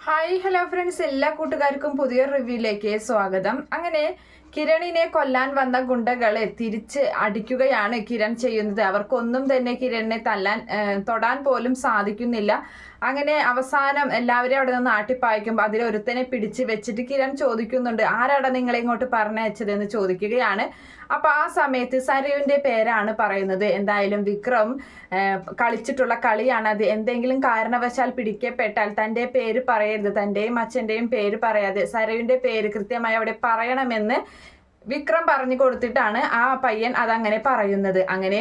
Hi hello friends എല്ലാ കൂട്ടുകാർക്കും പുതിയ റിവ്യൂയിലേക്ക് സ്വാഗതം. അങ്ങനെ കിരണിനെ കൊല്ലാൻ വന്ന ഗുണ്ടകളെ തിരിച്ച് അടിക്കുകയാണ് കിരൺ ചെയ്യുന്നത്. അവർക്കൊന്നും തന്നെ കിരണിനെ തല്ലാൻ തൊടാൻ പോലും സാധിക്കുന്നില്ല. അങ്ങനെ അവസാനം എല്ലാവരും അവിടെ നിന്ന് ആട്ടിപ്പായിക്കുമ്പോൾ അതിലൊരുത്തനെ പിടിച്ച് വെച്ചിട്ട് കിരൺ ചോദിക്കുന്നുണ്ട് ആരാടാ നിങ്ങളെ ഇങ്ങോട്ട് പറഞ്ഞയച്ചതെന്ന്? ചോദിക്കുകയാണ്. അപ്പൊ ആ സമയത്ത് സരയുവിന്റെ പേരാണ് പറയുന്നത്. എന്തായാലും വിക്രം കളിച്ചിട്ടുള്ള കളിയാണ് അത് എന്തെങ്കിലും കാരണവശാൽ പിടിക്കപ്പെട്ടാൽ തന്റെ പേര് പറയരുത്. തന്റെയും അച്ഛന്റെയും പേര് പറയാതെ സരയുവിന്റെ പേര് കൃത്യമായി അവിടെ പറയണമെന്ന് വിക്രം പറഞ്ഞു കൊടുത്തിട്ടാണ് ആ പയ്യൻ അതങ്ങനെ പറയുന്നത്. അങ്ങനെ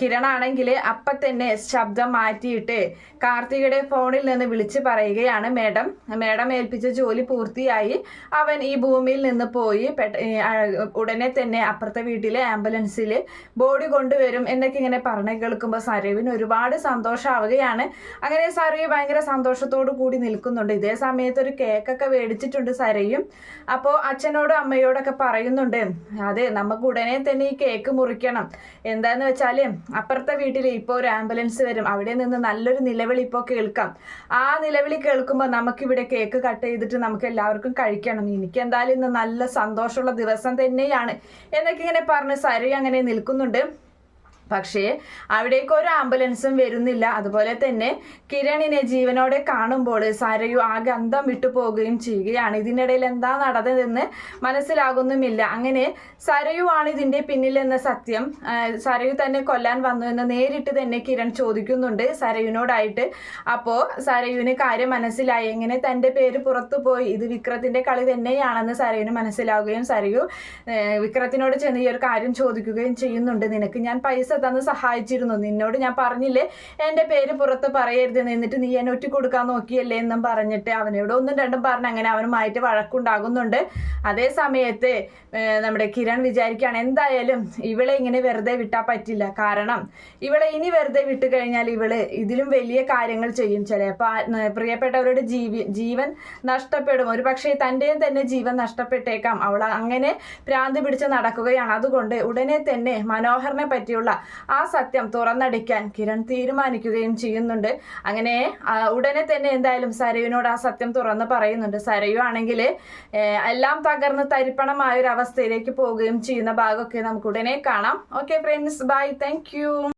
കിരണാണെങ്കിൽ അപ്പം തന്നെ ശബ്ദം മാറ്റിയിട്ട് കാർത്തികയുടെ ഫോണിൽ നിന്ന് വിളിച്ച് പറയുകയാണ് മേഡം മേഡം ഏൽപ്പിച്ച ജോലി പൂർത്തിയായി. അവൻ ഈ ഭൂമിയിൽ നിന്ന് പോയി ഉടനെ തന്നെ അപ്പുറത്തെ വീട്ടിലെ ആംബുലൻസിൽ ബോഡി കൊണ്ടുവരും എന്നൊക്കെ ഇങ്ങനെ പറഞ്ഞു കേൾക്കുമ്പോൾ സരവിന് ഒരുപാട് സന്തോഷമാവുകയാണ് അങ്ങനെ സരയു ഭയങ്കര സന്തോഷത്തോടു കൂടി നിൽക്കുന്നുണ്ട്. ഇതേ സമയത്ത് ഒരു കേക്കൊക്കെ മേടിച്ചിട്ടുണ്ട് സരയും. അപ്പോൾ അച്ഛനോടും അമ്മയോടൊക്കെ പറയുന്നുണ്ട്. അതെ നമുക്ക് ഉടനെ തന്നെ ഈ കേക്ക് മുറിക്കണം. എന്താന്ന് വെച്ചാൽ അപ്പുറത്തെ വീട്ടിൽ ഇപ്പോൾ ഒരു ആംബുലൻസ് വരും. അവിടെ നിന്ന് നല്ലൊരു നിലവിളി ഇപ്പോൾ കേൾക്കാം. ആ നിലവിളി കേൾക്കുമ്പോൾ നമുക്കിവിടെ കേക്ക് കട്ട് ചെയ്തിട്ട് നമുക്ക് എല്ലാവർക്കും കഴിക്കണം. എനിക്ക് എന്തായാലും ഇന്ന് നല്ല സന്തോഷമുള്ള ദിവസം തന്നെയാണ്. എന്നൊക്കെ ഇങ്ങനെ പറഞ്ഞ് സരി അങ്ങനെ നിൽക്കുന്നുണ്ട്. പക്ഷേ അവിടേക്ക് ഒരു ആംബുലൻസും വരുന്നില്ല. അതുപോലെ തന്നെ കിരണിനെ ജീവനോടെ കാണുമ്പോൾ സരയു ആ ഗന്ധം വിട്ടു പോവുകയും ചെയ്യുകയാണ്. ഇതിനിടയിൽ എന്താ നടന്നതെന്ന് മനസ്സിലാകുന്നുമില്ല. അങ്ങനെ സരയു ആണ് ഇതിന്റെ പിന്നിലെന്ന സത്യം. സരയു തന്നെ കൊല്ലാൻ വന്നു എന്ന് നേരിട്ട് തന്നെ കിരൺ ചോദിക്കുന്നുണ്ട് സരയുനോടായിട്ട് അപ്പോൾ സരയുവിന് കാര്യം മനസ്സിലായി. എങ്ങനെ തന്റെ പേര് പുറത്തു പോയി? ഇത് വിക്രത്തിന്റെ കളി തന്നെയാണെന്ന് സരയുന് മനസ്സിലാവുകയും സരയു വിക്രത്തിനോട് ചെന്ന് ഈ ഒരു കാര്യം ചോദിക്കുകയും ചെയ്യുന്നുണ്ട്. നിനക്ക് ഞാൻ പൈസ തന്ന് സഹായിച്ചിരുന്നു. നിന്നോട് ഞാൻ പറഞ്ഞില്ലേ? എന്റെ പേര് പുറത്ത് പറയരുത്. എന്നിട്ട് നീ എന്നെ ഒറ്റ കൊടുക്കാൻ നോക്കിയല്ലേ? എന്നും പറഞ്ഞിട്ട് അവനോട് ഒന്നും രണ്ടും പറഞ്ഞ് അങ്ങനെ അവനുമായിട്ട് വഴക്കുണ്ടാകുന്നുണ്ട്. അതേ സമയത്ത് നമ്മുടെ കിരൺ വിചാരിക്കുകയാണ്. എന്തായാലും ഇവളെ ഇങ്ങനെ വെറുതെ വിട്ടാൽ പറ്റില്ല. കാരണം ഇവളെ ഇനി വെറുതെ വിട്ടു കഴിഞ്ഞാൽ ഇവൾ ഇതിലും വലിയ കാര്യങ്ങൾ ചെയ്യും ചിലപ്പോൾ പ്രിയപ്പെട്ടവരുടെ ജീവി ജീവൻ നഷ്ടപ്പെടും. ഒരു പക്ഷേ തന്റെയും തന്നെ ജീവൻ നഷ്ടപ്പെട്ടേക്കാം. അവൾ അങ്ങനെ ഭ്രാന്ത് പിടിച്ച് നടക്കുകയാണ്. അതുകൊണ്ട് ഉടനെ തന്നെ മനോഹറിനെ പറ്റിയുള്ള ആ സത്യം തുറന്നടിക്കാൻ കിരൺ തീരുമാനിക്കുകയും ചെയ്യുന്നുണ്ട്. അങ്ങനെ ഉടനെ തന്നെ എന്തായാലും സരയുവിനോട് ആ സത്യം തുറന്ന് പറയുന്നുണ്ട്. സരയു ആണെങ്കിൽ എല്ലാം തകർന്ന് തരിപ്പണമായ ഒരു അവസ്ഥയിലേക്ക് പോവുകയും ചെയ്യുന്ന ഭാഗമൊക്കെ നമുക്ക് ഉടനെ കാണാം ഓക്കെ ഫ്രണ്ട്സ് ബൈ താങ്ക്